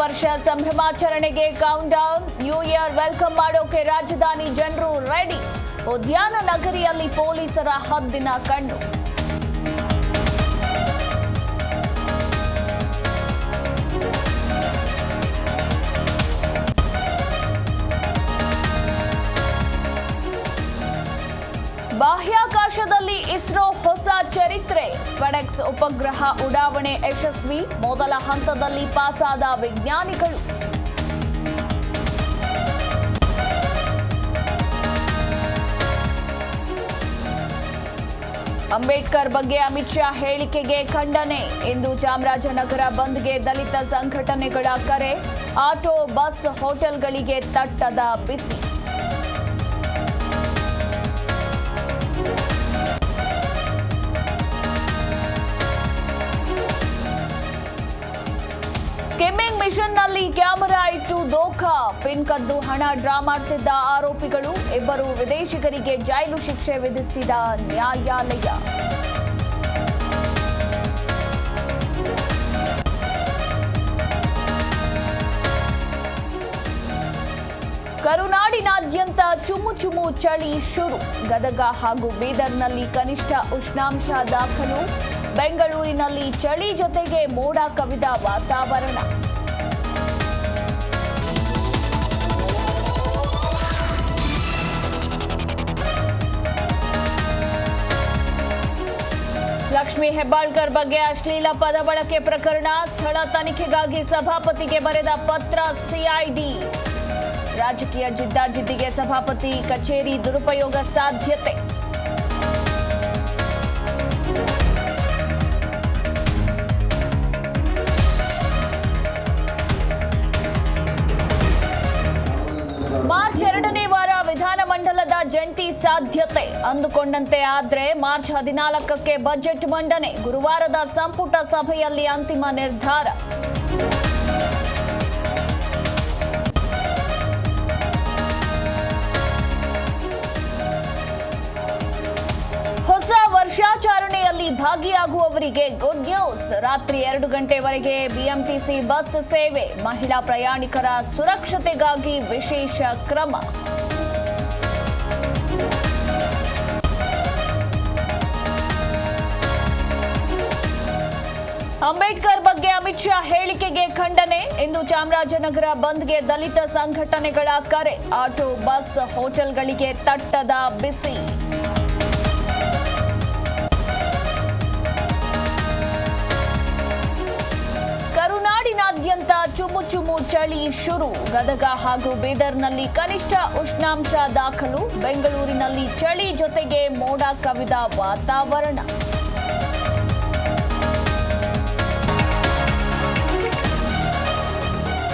ವರ್ಷ ಸಂಭ್ರಮಾಚರಣೆಗೆ count down new year welcome ಮಾಡೋಕೆ ರಾಜಧಾನಿ ಜನರು ರೆಡಿ ಉದ್ಯಾನ ನಗರಿಯಲ್ಲಿ ಪೊಲೀಸರ ಹದ್ದಿನ ಕಣ್ಣು. ಬಾಹ್ಯಾಕಾಶದಲ್ಲಿ ಇಸ್ರೋ ಹೊಸ ಚರಿತ್ರೆ. ಸ್ಪೆಡೆಕ್ಸ್ ಉಪಗ್ರಹ ಉಡಾವಣೆ ಯಶಸ್ವಿ. ಮೊದಲ ಹಂತದಲ್ಲಿ ಪಾಸಾದ ವಿಜ್ಞಾನಿಗಳು. ಅಂಬೇಡ್ಕರ್ ಬಗ್ಗೆ ಅಮಿತ್ ಶಾ ಹೇಳಿಕೆಗೆ ಖಂಡನೆ. ಇಂದು ಚಾಮರಾಜನಗರ ಬಂದ್ಗೆ ದಲಿತ ಸಂಘಟನೆಗಳ ಕರೆ. ಆಟೋ, ಬಸ್, ಹೋಟೆಲ್ಗಳಿಗೆ ತಟ್ಟದ ಬಿಸಿ. ಸ್ಕಿಮ್ಮಿಂಗ್ ಮಿಷನ್ನಲ್ಲಿ ಕ್ಯಾಮೆರಾ ಇಟ್ಟು ದೋಖಾ. ಪಿನ್ ಕದ್ದು ಹಣ ಡ್ರಾ ಮಾಡ್ತಿದ್ದ ಆರೋಪಿಗಳು ಇಬ್ಬರು ವಿದೇಶಿಗರಿಗೆ ಜೈಲು ಶಿಕ್ಷೆ ವಿಧಿಸಿದ ನ್ಯಾಯಾಲಯ. ಕರುನಾಡಿನಾದ್ಯಂತ ಚುಮು ಚುಮು ಚಳಿ ಶುರು. ಗದಗ ಹಾಗೂ ಬೀದರ್ನಲ್ಲಿ ಕನಿಷ್ಠ ಉಷ್ಣಾಂಶ ದಾಖಲು. ಬೆಂಗಳೂರಿನಲ್ಲಿ ಚಳಿ ಜೊತೆಗೆ ಮೋಡ ಕವಿದ ವಾತಾವರಣ. ಲಕ್ಷ್ಮಿ ಹೆಬ್ಬಾಳ್ಕರ್ ಬಗ್ಗೆ ಅಶ್ಲೀಲ ಪದ ಬಳಕೆ ಪ್ರಕರಣ, ಸ್ಥಳ ತನಿಖೆಗಾಗಿ ಸಭಾಪತಿಗೆ ಬರೆದ ಪತ್ರ ಸಿಐಡಿ ರಾಜಕೀಯ ಜಿದ್ದಾಜಿದ್ದಿಗೆ ಸಭಾಪತಿ, ಕಚೇರಿ ದುರುಪಯೋಗ ಸಾಧ್ಯತೆ. ಎರಡನೇ ವಾರ ವಿಧಾನಮಂಡಲದ ಜಂಟಿ ಸಾಧ್ಯತೆ. ಅಂದುಕೊಂಡಂತೆ ಆದ್ರೆ ಮಾರ್ಚ್ ಹದಿನಾಲ್ಕಕ್ಕೆ ಬಜೆಟ್ ಮಂಡನೆ. ಗುರುವಾರದ ಸಂಪುಟ ಸಭೆಯಲ್ಲಿ ಅಂತಿಮ ನಿರ್ಧಾರ. ಭಾಗಿಯಾಗುವವರಿಗೆ ಗುಡ್ ನ್ಯೂಸ್ ರಾತ್ರಿ ಎರಡು ಗಂಟೆವರೆಗೆ ಬಿಎಂಟಿಸಿ ಬಸ್ ಸೇವೆ. ಮಹಿಳಾ ಪ್ರಯಾಣಿಕರ ಸುರಕ್ಷತೆಗಾಗಿ ವಿಶೇಷ ಕ್ರಮ. ಅಂಬೇಡ್ಕರ್ ಬಗ್ಗೆ ಅಮಿತ್ ಶಾ ಹೇಳಿಕೆಗೆ ಖಂಡನೆ. ಇಂದು ಚಾಮರಾಜನಗರ ಬಂದ್ಗೆ ದಲಿತ ಸಂಘಟನೆಗಳ ಕರೆ. ಆಟೋ, ಬಸ್, ಹೋಟೆಲ್ಗಳಿಗೆ ತಟ್ಟದ ಬಿಸಿ. ಕರುನಾಡಿನಾದ್ಯಂತ ಚುಮು ಚುಮು ಚಳಿ ಶುರು. ಗದಗ ಹಾಗೂ ಬೀದರ್ನಲ್ಲಿ ಕನಿಷ್ಠ ಉಷ್ಣಾಂಶ ದಾಖಲು. ಬೆಂಗಳೂರಿನಲ್ಲಿ ಚಳಿ ಜೊತೆಗೆ ಮೋಡ ಕವಿದ ವಾತಾವರಣ.